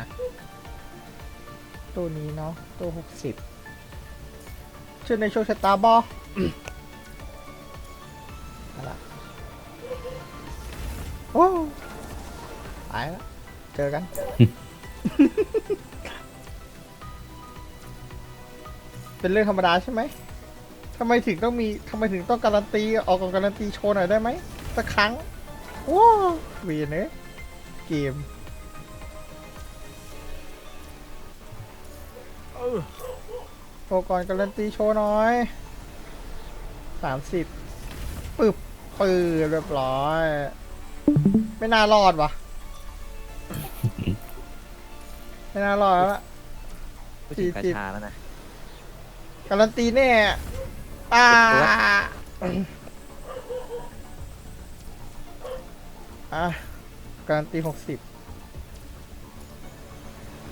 นะ ตัวนี้เนาะ ตัวหกสิบเชื่อในโชคชะตาบอเอาละโอ้ตายแล้วเจอกัน เป็นเรื่องธรรมดาใช่ไหมทำไมถึงต้องมีทำไมถึงต้องการันตี ออกกองการันตีโชว์หน่อยได้ไหมสักครั้งว้าวเวียนเนอะเกม โชว์ก่อนการันตีโชว์หน่อยสามสิบปึ๊บปืนเรียบร้อย ไม่น่ารอดวะไม่น่ารอดแล้วล่ะ พูดถึงกาสี่สิบชาแล้วนะ การันตีแน่อ่าอะการันตีหกสิบ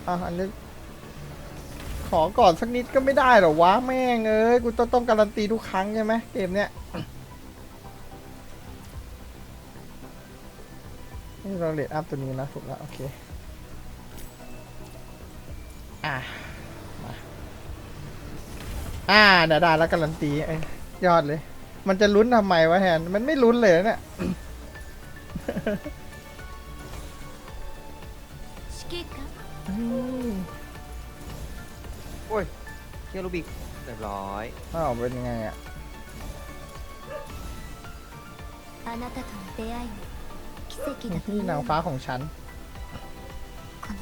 อะอันนี้ ขอก่อนสักนิดก็ไม่ได้หรอวะแม่งเอ้ยกูต้องต้องการันตีทุกครั้งใช่ไหมเกมเนี้ยนี่เราเลดอัพตัวนี้นะถูกแล้วโอเคอ่าอ่าเดาดาแล้วการันตียอดเลย มันจะลุ้นทำไมวะแฮนมันไม่ลุ้นเลยนะเนี่ย โอ้ยเชียรูบิกเรียบร้อย อ้าวเป็นยังไงอ่ะ あなたとの出会いも奇跡だとい นี่ う นางฟ้าของฉัน この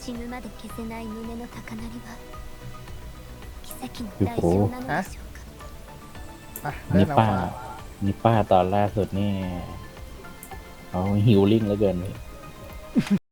死ぬまで消せない胸の高鳴りは奇跡の代償なのでしょうか อ่ะได้ นี่ นาง ป้า ฟ้า นี่ป้าตอนล่าสุดนี่เขาฮิลลิ่งเหลือเกินพี่